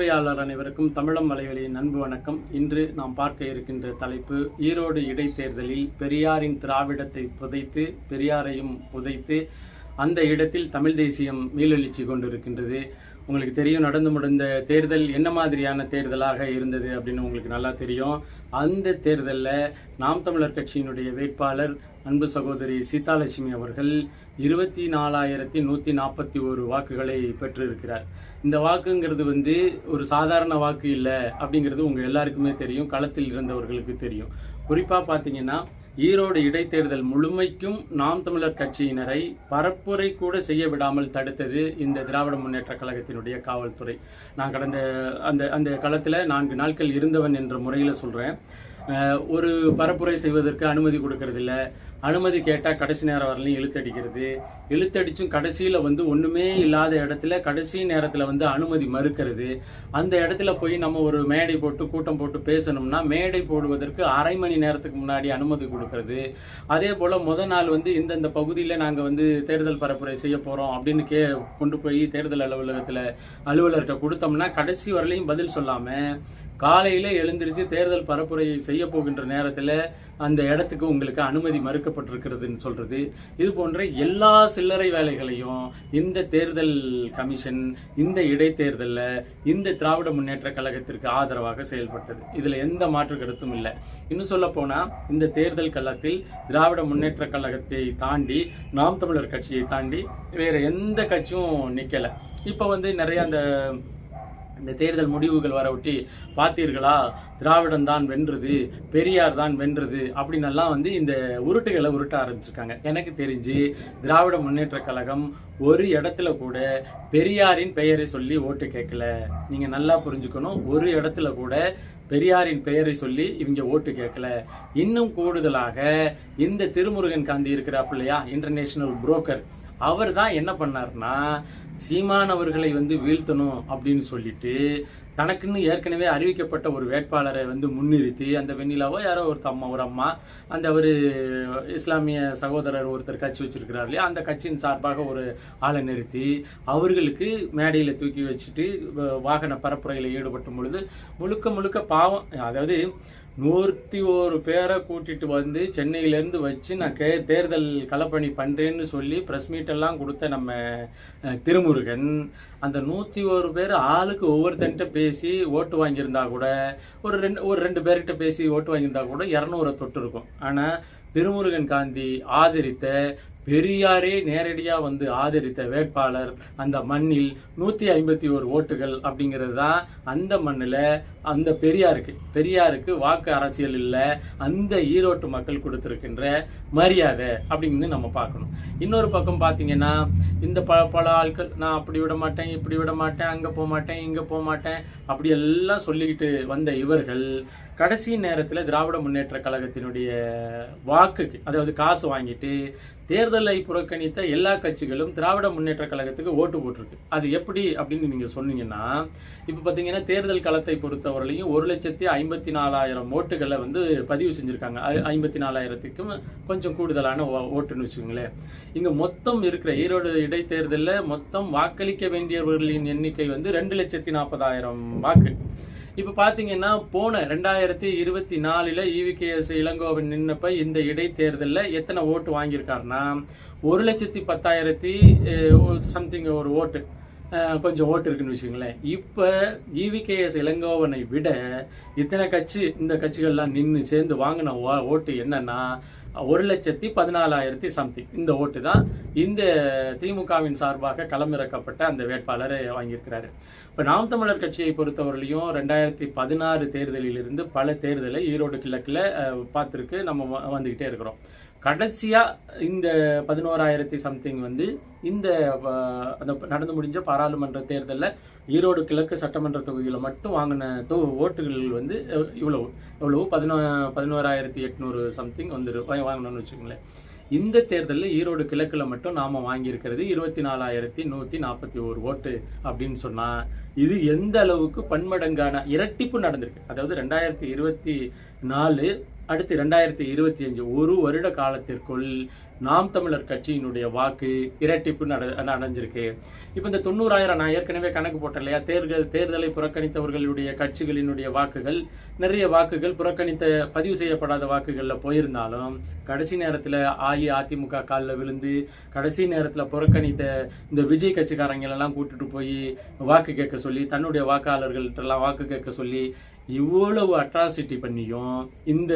பார்வையாளர் அனைவருக்கும் தமிழம் மலைவெளியின் அன்பு வணக்கம். இன்று நாம் பார்க்க இருக்கின்ற தலைப்பு ஈரோடு இடைத்தேர்தலில் பெரியாரின் திராவிடத்தை புதைத்து பெரியாரையும் புதைத்து அந்த இடத்தில் தமிழ் தேசியம் மீளெழுச்சி கொண்டிருக்கின்றது. உங்களுக்கு தெரியும் நடந்து முடிந்த தேர்தல் என்ன மாதிரியான தேர்தலாக இருந்தது அப்படின்னு உங்களுக்கு நல்லா தெரியும். அந்த தேர்தலில் நாம் தமிழர் கட்சியினுடைய வேட்பாளர் அன்பு சகோதரி சீதாலட்சுமி அவர்கள் இருபத்தி நாலாயிரத்தி நூற்றி நாற்பத்தி ஒரு வாக்குகளை பெற்றிருக்கிறார். இந்த வாக்குங்கிறது வந்து ஒரு சாதாரண வாக்கு இல்லை அப்படிங்கிறது உங்கள் எல்லாருக்குமே தெரியும் களத்தில் இருந்தவர்களுக்கு தெரியும். குறிப்பாக பார்த்தீங்கன்னா ஈரோடு இடைத்தேர்தல் முழுமைக்கும் நாம் தமிழர் கட்சியினரை பரப்புரை கூட செய்ய விடாமல் தடுத்தது இந்த திராவிட முன்னேற்ற கழகத்தினுடைய காவல்துறை. நான் கடந்த அந்த அந்த களத்தில் நான்கு நாட்கள் இருந்தவன் என்ற முறையில் சொல்கிறேன் ஒரு பரப்புரை செய்வதற்கு அனுமதி கொடுக்கறதில்ல. அனுமதி கேட்டால் கடைசி நேரம் வரலையும் இழுத்தடிக்கிறது. இழுத்தடிச்சும் கடைசியில் வந்து ஒன்றுமே இல்லாத இடத்துல கடைசி நேரத்தில் வந்து அனுமதி மறுக்கிறது. அந்த இடத்துல போய் நம்ம ஒரு மேடை போட்டு கூட்டம் போட்டு பேசணும்னா மேடை போடுவதற்கு அரை மணி நேரத்துக்கு முன்னாடி அனுமதி கொடுக்கறது. அதே போல் முத நாள் வந்து இந்தந்த பகுதியில் நாங்கள் வந்து தேர்தல் பரப்புரை செய்ய போகிறோம் அப்படின்னு கே கொண்டு போய் தேர்தல் அலுவலகத்தில் அலுவலர்கிட்ட கொடுத்தோம்னா கடைசி வரலையும் பதில் சொல்லாமல் காலையில் எழுந்திருச்சு தேர்தல் பரப்புரையை செய்ய போகின்ற நேரத்தில் அந்த இடத்துக்கு உங்களுக்கு அனுமதி மறுக்கப்பட்டிருக்கிறதுன்னு சொல்றது. இது போன்ற எல்லா சில்லறை வேலைகளையும் இந்த தேர்தல் கமிஷன் இந்த இடைத்தேர்தலில் இந்த திராவிட முன்னேற்ற கழகத்திற்கு ஆதரவாக செயல்பட்டது. இதில் எந்த மாற்று கருத்தும் இல்லை. இன்னும் சொல்ல போனால் இந்த தேர்தல் களத்தில் திராவிட முன்னேற்ற கழகத்தை தாண்டி நாம் தமிழர் கட்சியை தாண்டி வேற எந்த கட்சியும் நிற்கலை இப்போ வந்து நிறைய அந்த இந்த தேர்தல் முடிவுகள் வர ஒட்டி பார்த்தீர்களா? திராவிடம் தான் வென்றது பெரியார் தான் வென்றது அப்படின்னெல்லாம் வந்து இந்த உருட்டுகளை உருட்ட ஆரம்பிச்சிருக்காங்க. எனக்கு தெரிஞ்சு திராவிட முன்னேற்ற கழகம் ஒரு இடத்துல கூட பெரியாரின் பெயரை சொல்லி ஓட்டு கேட்கல. நீங்கள் நல்லா புரிஞ்சுக்கணும். ஒரு இடத்துல கூட பெரியாரின் பெயரை சொல்லி இவங்க ஓட்டு கேட்கல. இன்னும் கூடுதலாக இந்த திருமுருகன் காந்தி இருக்கிறாப்பில்லையா இன்டர்நேஷனல் புரோக்கர் அவர் தான் என்ன பண்ணார்னா சீமான் அவர்களை வந்து வீழ்த்தணும் அப்படின்னு சொல்லிட்டு தனக்குன்னு ஏற்கனவே அறிவிக்கப்பட்ட ஒரு வேட்பாளரை வந்து முன்னிறுத்தி அந்த வெண்ணிலாவோ யாரோ ஒரு அம்மா ஒரு அம்மா அந்த ஒரு இஸ்லாமிய சகோதரர் ஒருத்தர் கட்சி வச்சிருக்கிறார் இல்லையா? அந்த கட்சியின் சார்பாக ஒரு ஆளை நிறுத்தி அவர்களுக்கு மேடையில் தூக்கி வச்சுட்டு வாகன பரப்புரையில் ஈடுபட்டும் பொழுது முழுக்க முழுக்க பாவம் அதாவது நூற்றி ஒரு பேரை கூட்டிட்டு வந்து சென்னையிலேருந்து வச்சு நான் கே தேர்தல் களப்பணி பண்ணுறேன்னு சொல்லி ப்ரெஸ் மீட்டெல்லாம் கொடுத்த நம்ம திருமுருகன் அந்த நூற்றி ஒரு பேர் ஆளுக்கு ஒவ்வொருத்தன்ட்ட பேசி ஓட்டு வாங்கியிருந்தா கூட ஒரு ரெண்டு ஒரு ரெண்டு பேர்கிட்ட பேசி ஓட்டு வாங்கியிருந்தா கூட இரநூறை தொட்டு இருக்கும். ஆனால் திருமுருகன் காந்தி ஆதரித்த பெரியாரே நேரடியாக வந்து ஆதரித்த வேட்பாளர் அந்த மண்ணில் நூற்றி ஐம்பத்தி ஒரு ஓட்டுகள் அப்படிங்கிறது தான் அந்த மண்ணில் அந்த பெரியாருக்கு. பெரியாருக்கு வாக்கு அரசியல் இல்லை அந்த ஈரோட்டு மக்கள் கொடுத்துருக்கின்ற மரியாதை அப்படின்னு நம்ம பார்க்கணும். இன்னொரு பக்கம் பார்த்தீங்கன்னா இந்த பல பல ஆட்கள் நான் அப்படி விட மாட்டேன் இப்படி விட மாட்டேன் அங்கே போக மாட்டேன் இங்கே போக மாட்டேன் அப்படி எல்லாம் சொல்லிக்கிட்டு வந்த இவர்கள் கடைசி நேரத்தில் திராவிட முன்னேற்ற கழகத்தினுடைய வாக்குக்கு அதாவது காசு வாங்கிட்டு தேர்தலை புறக்கணித்த எல்லா கட்சிகளும் திராவிட முன்னேற்ற கழகத்துக்கு ஓட்டு போட்டிருக்கு. அது எப்படி அப்படின்னு நீங்க சொன்னீங்கன்னா இப்போ பார்த்தீங்கன்னா தேர்தல் களத்தை பொறுத்தவரையிலையும் ஒரு லட்சத்தி ஐம்பத்தி நாலாயிரம் ஓட்டுகளை வந்து பதிவு செஞ்சிருக்காங்க. ஐம்பத்தி நாலாயிரத்துக்கும் கொஞ்சம் கூடுதலான ஓட்டுன்னு வச்சுக்கோங்களேன். இங்க மொத்தம் இருக்கிற ஈரோடு இடைத்தேர்தலில் மொத்தம் வாக்களிக்க வேண்டியவர்களின் எண்ணிக்கை வந்து ரெண்டு லட்சத்தி நாற்பதாயிரம் வாக்கு. இப்போ பார்த்தீங்கன்னா போன ரெண்டாயிரத்தி இருபத்தி நாலில் இவிகேஎஸ் இளங்கோவன் நின்னப்ப இந்த இடைத்தேர்தலில் எத்தனை ஓட்டு வாங்கியிருக்காருன்னா ஒரு லட்சத்தி பத்தாயிரத்தி சம்திங் ஒரு ஓட்டு. கொஞ்சம் ஓட்டு இருக்குன்னு வச்சுங்களேன் இப்போ இவிகேஎஸ் இளங்கோவனை விட இத்தனை கட்சி இந்த கட்சிகள்லாம் நின்று சேர்ந்து வாங்கின ஓட்டு என்னன்னா ஒரு லட்சத்தி பதினாலாயிரத்தி சம்திங் இந்த ஓட்டு தான் இந்த திமுகவின் சார்பாக களமிறக்கப்பட்ட அந்த வேட்பாளரை வாங்கியிருக்கிறாரு. இப்போ நாம் தமிழர் கட்சியை பொறுத்தவரையிலையும் ரெண்டாயிரத்தி பதினாறு தேர்தலிலிருந்து பல தேர்தலை ஈரோடு கிழக்கில் பார்த்துருக்கு நம்ம வந்துக்கிட்டே இருக்கிறோம். கடைசியாக இந்த பதினோராயிரத்தி சம்திங் வந்து இந்த அந்த நடந்து முடிஞ்ச பாராளுமன்ற தேர்தலில் ஈரோடு கிழக்கு சட்டமன்ற தொகுதியில் மட்டும் வாங்கின தொ ஓட்டுகள் வந்து இவ்வளவு இவ்வளவு பதினோ பதினோராயிரத்தி எட்நூறு சம்திங் வந்து வாங்கினோம்னு வச்சுக்கோங்களேன். இந்த தேர்தலில் ஈரோடு கிழக்கில் மட்டும் நாம வாங்கியிருக்கிறது இருபத்தி நாலாயிரத்தி நூற்றி நாற்பத்தி ஒரு ஓட்டு அப்படின்னு சொன்னால் இது எந்த அளவுக்கு பன்மடங்கான இரட்டிப்பு நடந்திருக்கு. அதாவது ரெண்டாயிரத்தி இருபத்தி நாலு அடுத்து ரெண்டாயிரத்தி இருபத்தி அஞ்சு ஒரு வருட காலத்திற்குள் நாம் தமிழர் கட்சியினுடைய வாக்கு இரட்டிப்பு அடைஞ்சிருக்கு இப்போ இந்த தொண்ணூறாயிரம் நான் ஏற்கனவே கணக்கு போட்டேன் இல்லையா? தேர்தல் தேர்தலை புறக்கணித்தவர்களுடைய கட்சிகளினுடைய வாக்குகள் நிறைய வாக்குகள் புறக்கணித்த பதிவு செய்யப்படாத வாக்குகளில் போயிருந்தாலும் கடைசி நேரத்தில் அஇஅதிமுக காலில் விழுந்து கடைசி நேரத்தில் புறக்கணித்த இந்த விஜய் கட்சிக்காரங்களெல்லாம் கூட்டிட்டு போய் வாக்கு கேட்க சொல்லி தன்னுடைய வாக்காளர்கள்ட்டெல்லாம் வாக்கு கேட்க சொல்லி இவ்வளவு அட்ராசிட்டி பண்ணியும் இந்த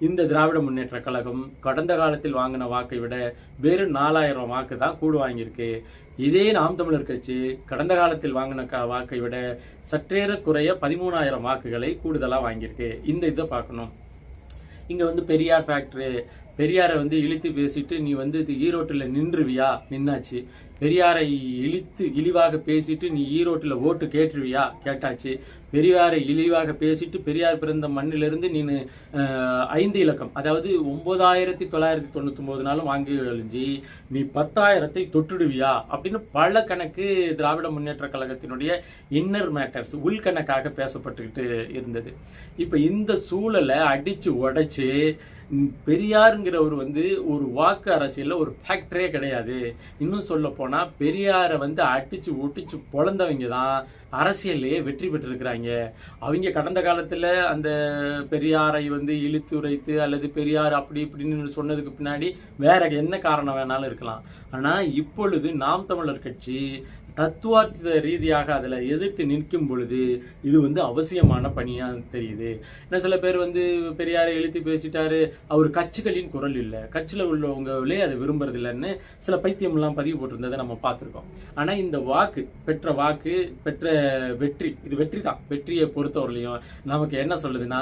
இந்த திராவிட முன்னேற்ற கழகம் கடந்த காலத்தில் வாங்கின வாக்கை விட வெறும் நாலாயிரம் வாக்கு தான் கூடு வாங்கியிருக்கு. இதே நாம் தமிழர் கட்சி கடந்த காலத்தில் வாங்கின க- வாக்கை விட சற்றேற குறைய பதிமூணாயிரம் வாக்குகளை கூடுதலாக வாங்கியிருக்கு. இந்த இதை பார்க்கணும். இங்கே வந்து பெரியார் ஃபேக்ட்ரி பெரியாரை வந்து இழித்து பேசிட்டு நீ வந்து இது ஈரோட்டில் நின்றுவியா? நின்னாச்சு. பெரியாரை இழித்து இழிவாக பேசிட்டு நீ ஈரோட்டில் ஓட்டு கேட்டுருவியா? கேட்டாச்சு. பெரியாரை இழிவாக பேசிட்டு பெரியார் பிறந்த மண்ணிலிருந்து நீ ஐந்து இலக்கம் அதாவது ஒன்பதாயிரத்தி தொள்ளாயிரத்தி தொண்ணூத்தி நாளும் வாங்கி எழுஞ்சி நீ பத்தாயிரத்தை தொட்டுடுவியா? அப்படின்னு பல கணக்கு திராவிட முன்னேற்ற கழகத்தினுடைய இன்னர் மேட்டர்ஸ் உள்கணக்காக பேசப்பட்டுக்கிட்டு இருந்தது. இப்போ இந்த சூழலை அடித்து உடைச்சு பெரியாருங்கிறவர் வந்து ஒரு வாக்கு அரசியலில் ஒரு ஃபேக்டரே கிடையாது. இன்னும் சொல்ல போனால் பெரியாரை வந்து அடிச்சு ஒட்டிச்சு பொழந்தவங்க தான் அரசியல்லையே வெற்றி பெற்றிருக்கிறாங்க. அவங்க கடந்த காலத்தில் அந்த பெரியாரை வந்து இழுத்து உரைத்து அல்லது பெரியார் அப்படி இப்படின்னு சொன்னதுக்கு பின்னாடி வேற என்ன காரணம் வேணாலும் இருக்கலாம். ஆனால் இப்பொழுது நாம் தமிழர் கட்சி தத்துவார்த்த ரீதியாக அதில் எதிர்த்து நிற்கும் பொழுது இது வந்து அவசியமான பணியாக தெரியுது. ஏன்னா சில பேர் வந்து பெரியாரை எழுத்து பேசிட்டாரு அவர் கட்சிகளின் குரல் இல்லை. கட்சியில் உள்ளவங்களே அதை விரும்புறது இல்லைன்னு சில பைத்தியம்லாம் பதிவு போட்டிருந்ததை நம்ம பார்த்துருக்கோம். ஆனால் இந்த வாக்கு பெற்ற வாக்கு பெற்ற வெற்றி இது வெற்றி தான் வெற்றியை பொறுத்தவரையிலையும் நமக்கு என்ன சொல்லுதுன்னா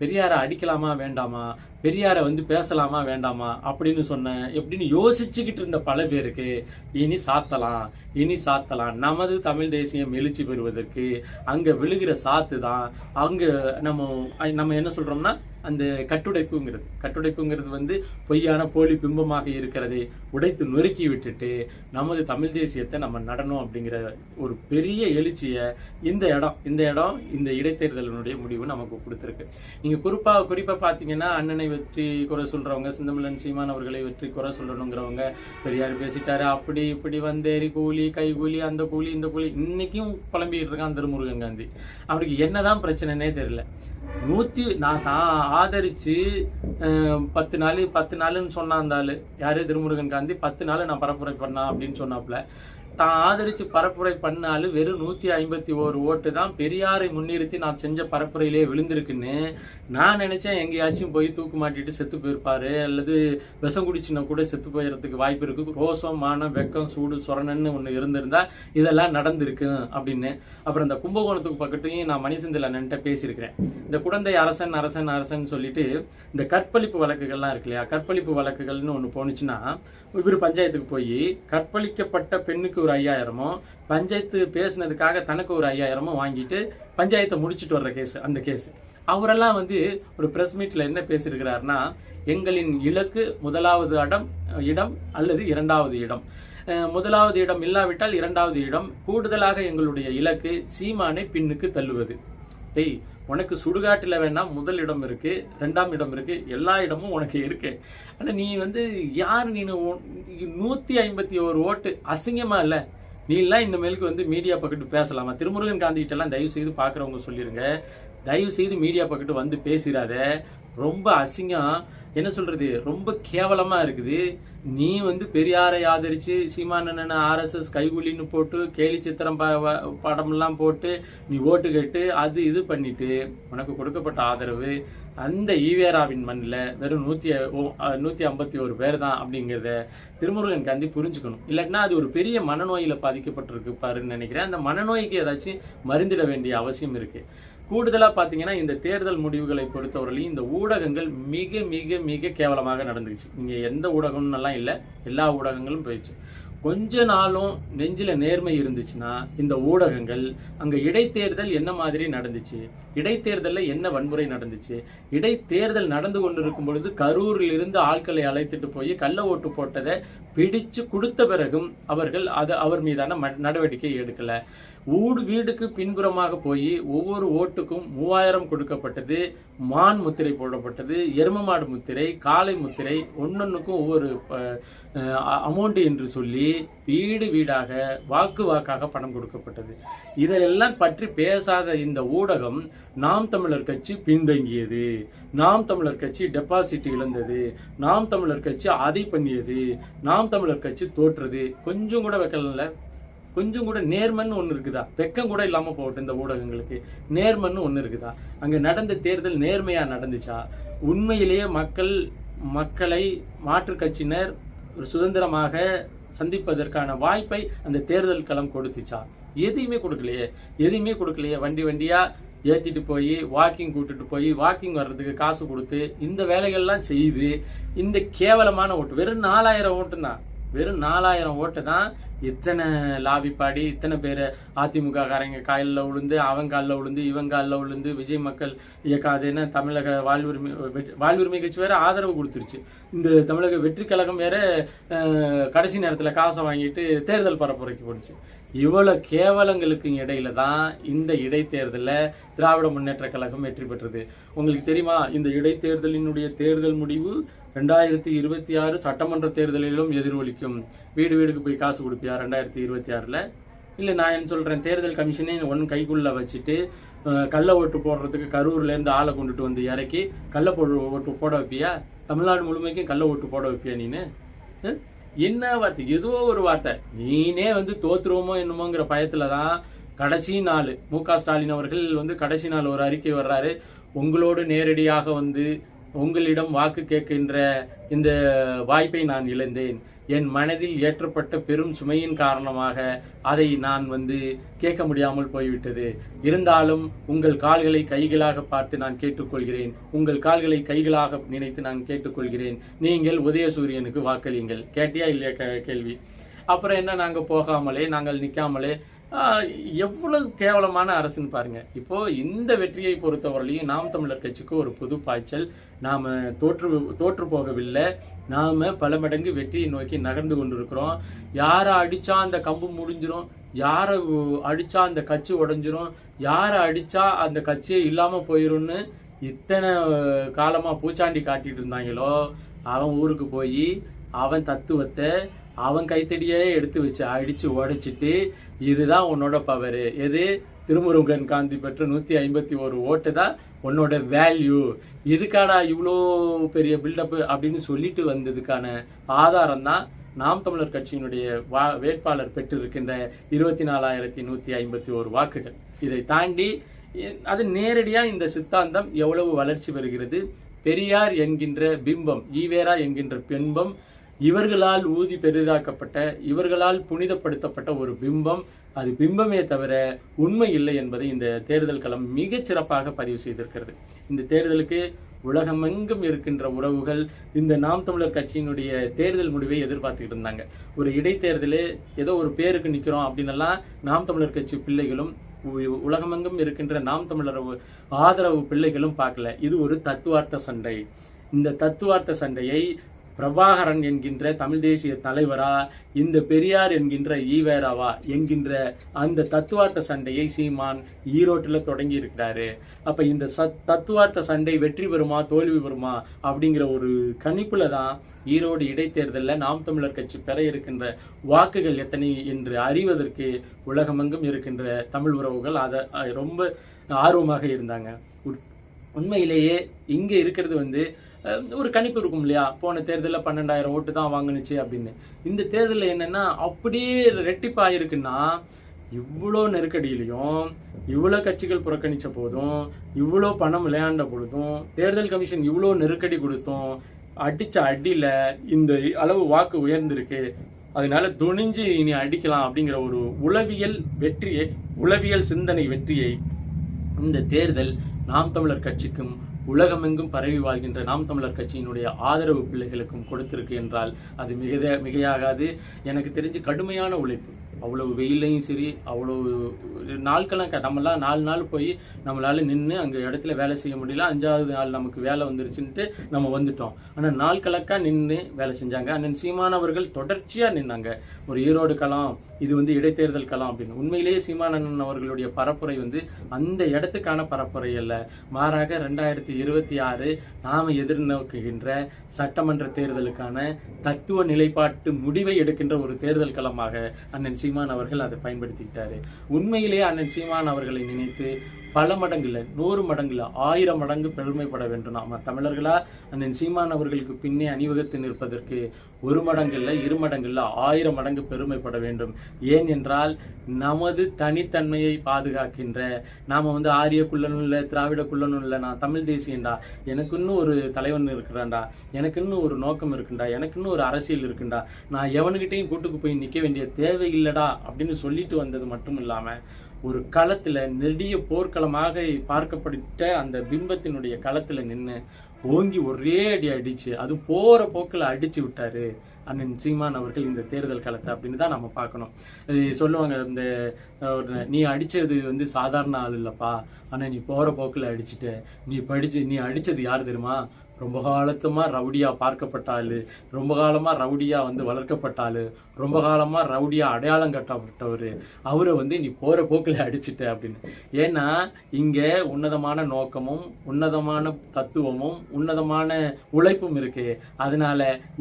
பெரியாரை அடிக்கலாமா வேண்டாமா? பெரியாரை வந்து பேசலாமா வேண்டாமா? அப்படின்னு சொன்னேன் எப்படின்னு யோசிச்சுக்கிட்டு இருந்த பல பேருக்கு இனி சாத்தலாம் இனி சாத்தலாம். நமது தமிழ் தேசியம் எழுச்சி பெறுவதற்கு அங்க விழுகிற சாத்து தான் அங்க நம்ம நம்ம என்ன சொல்றோம்னா அந்த கட்டுடைப்புங்கிறது. கட்டுடைப்புங்கிறது வந்து பொய்யான போலி பிம்பமாக இருக்கிறதை உடைத்து நொறுக்கி விட்டுட்டு நமது தமிழ் தேசியத்தை நம்ம நடனம் அப்படிங்கிற ஒரு பெரிய எழுச்சியை இந்த இடம் இந்த இடம் இந்த இடைத்தேர்தலினுடைய முடிவு நமக்கு கொடுத்துருக்கு. நீங்கள் குறிப்பாக குறிப்பாக பார்த்தீங்கன்னா அண்ணனை வெற்றி குறை சொல்கிறவங்க சிந்தமிழன் சீமான் அவர்களை வெற்றி குறை சொல்லணுங்கிறவங்க பெரியார் பேசிட்டாரு அப்படி இப்படி வந்தேரி கூலி கை கூலி அந்த கூலி இந்த கூலி இன்னைக்கும் புலம்பிக்கிட்டு இருக்கான் திருமுருகன் காந்தி. அவனுக்கு என்னதான் பிரச்சனைனே தெரியல. நூத்தி நான் தான் ஆதரிச்சு அஹ், பத்து நாள் பத்து நாள்னு சொன்னான் அந்த ஆளு. யாரு? திருமுருகன் காந்தி. பத்து நாள் நான் பரப்புரை பண்ணா அப்படின்னு சொன்னாப்புல. தான் ஆதரிச்சு பரப்புரை பண்ணாலும் வெறும் நூத்தி ஐம்பத்தி ஓரு ஓட்டு தான் பெரியாரை முன்னிறுத்தி நான் செஞ்ச பரப்புரையிலே விழுந்திருக்குன்னு நான் நினைச்சேன் எங்கேயாச்சும் போய் தூக்கு மாட்டிட்டு செத்து போயிருப்பாரு அல்லது விஷம் குடிச்சுனா கூட செத்து போயிடறதுக்கு வாய்ப்பு இருக்கு. ரோசம் மானம் வெக்கம் சூடு சுரணன்னு ஒண்ணு இருந்திருந்தா இதெல்லாம் நடந்திருக்கு அப்படின்னு. அப்புறம் இந்த கும்பகோணத்துக்கு பக்கத்தையும் நான் மணிசந்தில் அண்ணன்ட்ட பேசியிருக்கிறேன். இந்த குழந்தை அரசன் அரசன் அரசன் சொல்லிட்டு இந்த கற்பழிப்பு வழக்குகள்லாம் இருக்கு இல்லையா? கற்பழிப்பு வழக்குகள்னு ஒன்று போனுச்சுன்னா இவர் பஞ்சாயத்துக்கு போய் கற்பழிக்கப்பட்ட பெண்ணுக்கு ஒரு ஐயாயிரமோ பஞ்சாயத்து பேசுனதுக்காக தனக்கு ஒரு ஐயாயிரமோ வாங்கிட்டு பஞ்சாயத்தை முடிச்சிட்டு வர்ற கேஸ் அந்த கேஸ் அவரெல்லாம் வந்து ஒரு பிரஸ் மீட்ல என்ன பேசியிருக்கிறாருன்னா எங்களின் இலக்கு முதலாவது இடம் இடம் அல்லது இரண்டாவது இடம். முதலாவது இடம் இல்லாவிட்டால் இரண்டாவது இடம் கூடுதலாக எங்களுடைய இலக்கு சீமானை பின்னுக்கு தள்ளுவது. டெய் உனக்கு சுடுகாட்டில் வேணா முதல் இடம் இருக்கு ரெண்டாம் இடம் இருக்கு எல்லா இடமும் உனக்கு இருக்கு. ஆனால் நீ வந்து யார் நீ நூற்றி ஐம்பத்தி ஒரு ஓட்டு அசிங்கமா இல்லை? நீ எல்லாம் இந்த மேலுக்கு வந்து மீடியா பக்கத்து பேசலாமா? திருமுருகன் காந்தி தயவு செய்து பார்க்குறவங்க சொல்லிடுங்க தயவு செய்து மீடியா பக்கத்து வந்து பேசிடாத ரொம்ப அசிங்கம். என்ன சொல்றது? ரொம்ப கேவலமாக இருக்குது. நீ வந்து பெரியாரை ஆதரிச்சு சீமானண்ணன் ஆர்எஸ்எஸ் கைகூலின்னு போட்டு கேலி சித்திரம் ப- படமெல்லாம் போட்டு நீ ஓட்டு கேட்டு அது இது பண்ணிட்டு உனக்கு கொடுக்கப்பட்ட ஆதரவு அந்த ஈவேராவின் மண்ணில் வெறும் நூற்றி நூற்றி ஐம்பத்தி ஒரு பேர் தான் அப்படிங்கிறத திருமுருகன் காந்தி புரிஞ்சுக்கணும். இல்லாட்டினா அது ஒரு பெரிய மனநோயில் பாதிக்கப்பட்டிருக்கு பாருன்னு நினைக்கிறேன். அந்த மனநோய்க்கு ஏதாச்சும் மருந்திட வேண்டிய அவசியம் இருக்கு. கூடுதலாக பார்த்தீங்கன்னா இந்த தேர்தல் முடிவுகளை பொறுத்தவரையிலும் இந்த ஊடகங்கள் மிக மிக மிக கேவலமாக நடந்துச்சு இங்கே எந்த ஊடகம்னு எல்லாம் எல்லா ஊடகங்களும் போயிடுச்சு. கொஞ்ச நாளும் நெஞ்சில நேர்மை இருந்துச்சுன்னா இந்த ஊடகங்கள் அங்க இடைத்தேர்தல் என்ன மாதிரி நடந்துச்சு இடைத்தேர்தலில் என்ன வன்முறை நடந்துச்சு இடைத்தேர்தல் நடந்து கொண்டிருக்கும் பொழுது கரூரில் இருந்து ஆட்களை அழைத்துட்டு போய் கள்ள ஓட்டு போட்டதை பிடிச்சு கொடுத்த பிறகும் அவர்கள் அது அவர் மீதான நடவடிக்கை எடுக்கல. ஊடு வீடுக்கு பின்புறமாக போய் ஒவ்வொரு ஓட்டுக்கும் மூவாயிரம் கொடுக்கப்பட்டது மான் முத்திரை போடப்பட்டது எரும மாடு முத்திரை காளை முத்திரை ஒன்னொன்னுக்கும் ஒவ்வொரு அமௌண்ட் என்று சொல்லி வீடு வீடாக வாக்கு வாக்காக பணம் கொடுக்கப்பட்டது. இதெல்லாம் பற்றி பேசாத இந்த ஊடகம் நாம் தமிழர் கட்சி பின்தங்கியது. நாம் தமிழர் கட்சி டெபாசிட் இழந்தது. நாம் தமிழர் கட்சி அதை பண்ணியது. நாம் தமிழர் கட்சி தோற்றது. கொஞ்சம் கூட வைக்கல கொஞ்சம் கூட நேர்மன்னு ஒன்று இருக்குதா? வெக்கம் கூட இல்லாமல் போகட்டும் இந்த ஊடகங்களுக்கு. நேர்மன்னு ஒன்று இருக்குதா? அங்கே நடந்த தேர்தல் நேர்மையாக நடந்துச்சா? உண்மையிலேயே மக்கள் மக்களை மாற்றுக் கட்சியினர் ஒரு சுதந்திரமாக சந்திப்பதற்கான வாய்ப்பை அந்த தேர்தல் களம் கொடுத்துச்சா? எதையுமே கொடுக்கலையே. எதையுமே கொடுக்கலையே. வண்டி வண்டியாக ஏற்றிட்டு போய் வாக்கிங் கூட்டிட்டு போய் வாக்கிங் வர்றதுக்கு காசு கொடுத்து இந்த வேலைகள்லாம் செய்து இந்த கேவலமான ஓட்டு வெறும் நாலாயிரம் ஓட்டுன்னா வெறும் நாலாயிரம் ஓட்டு தான் இத்தனை லாபி பாடி இத்தனை பேர் அதிமுக காரங்க காலில் விழுந்து அவன் காலில் விழுந்து இவன் காலில் விழுந்து விஜய் மக்கள் இயக்காதுன்னு தமிழக வாழ்வுரிமை வாழ்வுரிமை கட்சி வேற ஆதரவு கொடுத்துருச்சு. இந்த தமிழக வெற்றி கழகம் வேற கடைசி நேரத்தில் காசை வாங்கிட்டு தேர்தல் பரப்புரைக்கு போடுச்சு இவ்வளோ கேவலங்களுக்கு இடையில தான் இந்த இடைத்தேர்தலில் திராவிட முன்னேற்ற கழகம் வெற்றி பெற்றது. உங்களுக்கு தெரியுமா இந்த இடைத்தேர்தலினுடைய தேர்தல் முடிவு ரெண்டாயிரத்தி இருபத்தி ஆறு சட்டமன்ற தேர்தலிலும் எதிரொலிக்கும். வீடு வீடுக்கு போய் காசு கொடுப்பியா ரெண்டாயிரத்தி இருபத்தி ஆறில்? இல்லை நான் என்ன சொல்கிறேன் தேர்தல் கமிஷனே ஒன் கைக்குள்ளே வச்சுட்டு கள்ள ஓட்டு போடுறதுக்கு கரூர்லேருந்து ஆளை கொண்டுட்டு வந்து இறக்கி கள்ள போடு ஓட்டு போட வைப்பியா? தமிழ்நாடு முழுமைக்கும் கள்ள ஓட்டு போட வைப்பியா நீனு? என்ன வார்த்தை? ஏதோ ஒரு வார்த்தை. நீனே வந்து தோத்துருவோமோ என்னமோங்கிற பயத்துல தான் கடைசி நாள் மு க ஸ்டாலின் அவர்கள் வந்து கடைசி நாள் ஒரு அறிக்கை வர்றாரு. உங்களோடு நேரடியாக வந்து உங்களிடம் வாக்கு கேட்கின்ற இந்த வாய்ப்பை நான் இழந்தேன். என் மனதில் ஏற்றப்பட்ட பெரும் சுமையின் காரணமாக அதை நான் வந்து கேட்க முடியாமல் போய்விட்டது. இருந்தாலும் உங்கள் கால்களை கைகளாக பார்த்து நான் கேட்டுக்கொள்கிறேன். உங்கள் கால்களை கைகளாக நினைத்து நான் கேட்டுக்கொள்கிறேன். நீங்கள் உதயசூரியனுக்கு வாக்களியுங்கள். கேட்டியா இல்லையா கே- கேள்வி? அப்புறம் என்ன நாங்க போகாமலே நாங்கள் நிக்காமலே எவ்வளவு கேவலமான அரசுன்னு பாருங்க. இப்போ இந்த வெற்றியை பொறுத்தவரையிலையும் நாம் தமிழர் கட்சிக்கு ஒரு புது பாய்ச்சல். நாம தோற்று தோற்று போகவில்லை. நாம பல மடங்கு வெற்றியை நோக்கி நகர்ந்து கொண்டிருக்கிறோம். யாரை அடிச்சா அந்த கம்பு முடிஞ்சிரும்? யாரை உ- அடிச்சா அந்த கட்சி உடஞ்சிரும்? யாரை அடிச்சா அந்த கட்சியே இல்லாம போயிரும்னு இத்தனை காலமா பூச்சாண்டி காட்டிட்டு இருந்தாங்களோ அவன் ஊருக்கு போய் அவன் தத்துவத்தை அவன் கைத்தடியே எடுத்து வச்சு அடிச்சு உடைச்சிட்டு இதுதான் உன்னோட பவர் எது? திருமுருகன் காந்தி பெற்ற நூத்தி ஐம்பத்தி ஒரு ஓட்டு தான் உன்னோட வேல்யூ இதுக்காடா இவ்வளோ பெரிய பில்டப் அப்படின்னு சொல்லிட்டு வந்ததுக்கான ஆதாரம் தான் நாம் தமிழர் கட்சியினுடைய வா வேட்பாளர் பெற்றிருக்கின்ற இருபத்தி நாலாயிரத்தி நூற்றி ஐம்பத்தி ஒரு வாக்குகள். இதை தாண்டி அது நேரடியாக இந்த சித்தாந்தம் எவ்வளவு வளர்ச்சி பெறுகிறது பெரியார் என்கின்ற பிம்பம் ஈவேரா என்கின்ற பிம்பம் இவர்களால் ஊதி பெரிதாக்கப்பட்ட இவர்களால் புனிதப்படுத்தப்பட்ட ஒரு பிம்பம். அது பிம்பமே தவிர உண்மை இல்லை என்பதை இந்த தேர்தல் களம் மிகச் சிறப்பாக பதிவு செய்திருக்கிறது. இந்த தேர்தலுக்கு உலகமெங்கும் இருக்கின்ற உறவுகள் இந்த நாம் தமிழர் கட்சியினுடைய தேர்தல் முடிவை எதிர்பார்த்துக்கிட்டு இருந்தாங்க. ஒரு இடைத்தேர்தலே ஏதோ ஒரு பேருக்கு நிற்கிறோம் அப்படின்னு எல்லாம் நாம் தமிழர் கட்சி பிள்ளைகளும் உ- உலகமெங்கும் இருக்கின்ற நாம் தமிழர் ஆதரவு பிள்ளைகளும் பார்க்கல. இது ஒரு தத்துவார்த்த சண்டை. இந்த தத்துவார்த்த சண்டையை பிரபாகரன் என்கின்ற தமிழ் தேசிய தலைவரா இந்த பெரியார் என்கின்ற ஈவேராவா என்கின்ற அந்த தத்துவார்த்த சண்டையை சீமான் ஈரோட்டில் தொடங்கி இருக்கிறாரு அப்ப இந்த சத் தத்துவார்த்த சண்டை வெற்றி பெறுமா தோல்வி பெறுமா அப்படிங்கிற ஒரு கணிப்புல தான் ஈரோடு இடைத்தேர்தலில் நாம் தமிழர் கட்சி பெற இருக்கின்ற வாக்குகள் எத்தனை என்று அறிவதற்கு உலகமெங்கும் இருக்கின்ற தமிழ் உறவுகள் அதை ரொம்ப ஆர்வமாக இருந்தாங்க. உட்- உண்மையிலேயே இங்கே இருக்கிறது வந்து ஒரு கணிப்பு இருக்கும் இல்லையா? போன தேர்தலில் பன்னெண்டாயிரம் ஓட்டு தான் வாங்குனுச்சு அப்படின்னு. இந்த தேர்தலில் என்னென்னா அப்படியே ரெட்டிப்பாயிருக்குன்னா இவ்வளோ நெருக்கடியிலையும் இவ்வளோ கட்சிகள் புறக்கணித்த போதும் இவ்வளோ பணம் விளையாண்ட பொழுதும் தேர்தல் கமிஷன் இவ்வளோ நெருக்கடி கொடுத்தும் அடித்த அடியில் இந்த அளவு வாக்கு உயர்ந்திருக்கு. அதனால துணிஞ்சு இனி அடிக்கலாம் அப்படிங்கிற ஒரு உளவியல் வெற்றியை உளவியல் சிந்தனை வெற்றியை இந்த தேர்தல் நாம் தமிழர் கட்சிக்கும் உலகமெங்கும் பரவி வாழ்கின்ற நாம் தமிழர் கட்சியினுடைய ஆதரவு பிள்ளைகளுக்கும் கொடுத்திருக்கு என்றால் அது மிக மிகையாகாது. எனக்கு தெரிஞ்சு கடுமையான உழைப்பு. அவ்வளவு வெயிலையும் சரி அவ்வளவு நாட்கெல்லாம் நம்மளாம் நாலு நாள் போய் நம்மளால நின்று அங்கே இடத்துல வேலை செய்ய முடியல. அஞ்சாவது நாள் நமக்கு வேலை வந்துருச்சுன்ட்டு நம்ம வந்துட்டோம். ஆனால் நாள் கணக்காக நின்று வேலை செஞ்சாங்க. அண்ணன் சீமானவர்கள் தொடர்ச்சியாக நின்னாங்க. ஒரு ஈரோடு களம் இது வந்து இடைத்தேர்தல் களம் அப்படின்னு. உண்மையிலேயே சீமானண்ணன் அவர்களுடைய பரப்புரை வந்து அந்த இடத்துக்கான பரப்புரை அல்ல. மாறாக ரெண்டாயிரத்தி இருபத்தி ஆறு நாம எதிர்நோக்குகின்ற சட்டமன்ற தேர்தலுக்கான தத்துவ நிலைப்பாட்டு முடிவை எடுக்கின்ற ஒரு தேர்தல் களமாக அண்ணன் சீமான் அவர்கள் அதை பயன்படுத்திக்கிட்டாரு உண்மையிலேயே அண்ணன் சீமான் அவர்களை நினைத்து பல மடங்குல நூறு மடங்குல ஆயிரம் மடங்கு பெருமைப்பட வேண்டும் நாம. தமிழர்களா அண்ணன் சீமான் அவர்களுக்கு பின்னே அணிவகுத்து நிற்பதற்கு ஒரு மடங்குல இரு மடங்குல ஆயிரம் மடங்கு பெருமைப்பட வேண்டும். ஏன் என்றால் நமது தனித்தன்மையை பாதுகாக்கின்ற நாம வந்து ஆரிய குள்ளனும் இல்லை திராவிட குள்ளனும் இல்லை நான் தமிழ் தேசியண்டா எனக்குன்னு ஒரு தலைவன் இருக்கிறான்டா எனக்குன்னு ஒரு நோக்கம் இருக்குண்டா எனக்குன்னு ஒரு அரசியல் இருக்குண்டா நான் எவனுக்கிட்டையும் கூட்டுக்கு போய் நிற்க வேண்டிய தேவை இல்லடா அப்படின்னு சொல்லிட்டு வந்தது மட்டும் இல்லாமல் ஒரு களத்துல நெடிய போர்க்களமாக பார்க்கப்பட்ட அந்த பிம்பத்தினுடைய களத்துல நின்று ஓங்கி ஒரே அடி அடிச்சு அது போற போக்குல அடிச்சு விட்டாரு அண்ணன் சீமான் அவர்கள் இந்த தேர்தல் களத்தை அப்படின்னு தான் நம்ம பார்க்கணும். இது சொல்லுவாங்க இந்த நீ அடிச்சது வந்து சாதாரண ஆள் இல்லப்பா. ஆனா நீ போற போக்குல அடிச்சுட்ட. நீ படிச்சு நீ அடிச்சது யார் தெரியுமா? ரொம்ப காலத்துமா ரவுடியா பார்க்கப்பட்டாள் ரொம்ப காலமா ரவுடியா வந்து வளர்க்கப்பட்டாள் ரொம்ப காலமா ரவுடியா அடையாளம் கட்டப்பட்டவர். அவரை வந்து நீ போற போக்குல அடிச்சிட்ட அப்படின்னு. ஏன்னா இங்கே உன்னதமான நோக்கமும் உன்னதமான தத்துவமும் உன்னதமான உழைப்பும் இருக்கு. அதனால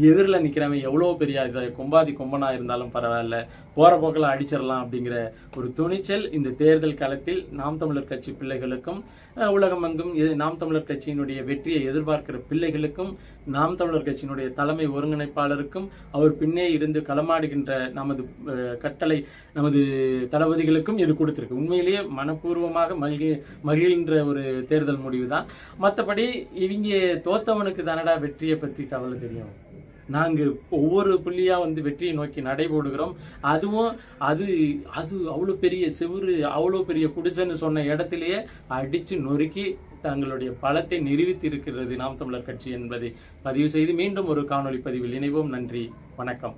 எதிரில் நிற்கிறவன் எவ்வளவு பெரிய இதை கொம்பாதி கொம்பனா இருந்தாலும் பரவாயில்ல போற போக்கில் அடிச்சிடலாம் அப்படிங்கிற ஒரு துணிச்சல் இந்த தேர்தல் களத்தில் நாம் தமிழர் கட்சி பிள்ளைகளுக்கும் உலகமெங்கும் எ- நாம் தமிழர் கட்சியினுடைய வெற்றியை எதிர்பார்க்கிற பிள்ளைகளுக்கும் நாம் தமிழர் கட்சியினுடைய தலைமை ஒருங்கிணைப்பாளருக்கும் அவர் பின்னே இருந்து களமாடுகின்ற நமது கட்டளை நமது தளபதிகளுக்கும் இது கொடுத்திருக்கு. உண்மையிலேயே மனப்பூர்வமாக மகிழ் மகிழ்கின்ற ஒரு தேர்தல் முடிவு தான் மற்றபடி இவங்க தோத்தவனுக்கு தானடா வெற்றியை பற்றி கவலை தெரியும்? நாங்கள் ஒவ்வொரு புள்ளியாக வந்து வெற்றியை நோக்கி நடைபோடுகிறோம். அதுவும் அது அது அவ்வளோ பெரிய சிவரு அவ்வளோ பெரிய குடிசைன்னு சொன்ன இடத்திலேயே அடித்து நொறுக்கி தங்களுடைய பலத்தை நிரூபித்து இருக்கிறது நாம் தமிழர் கட்சி என்பதை. பதிவு செய்து மீண்டும் ஒரு காணொளி பதிவில் இணைவோம். நன்றி வணக்கம்.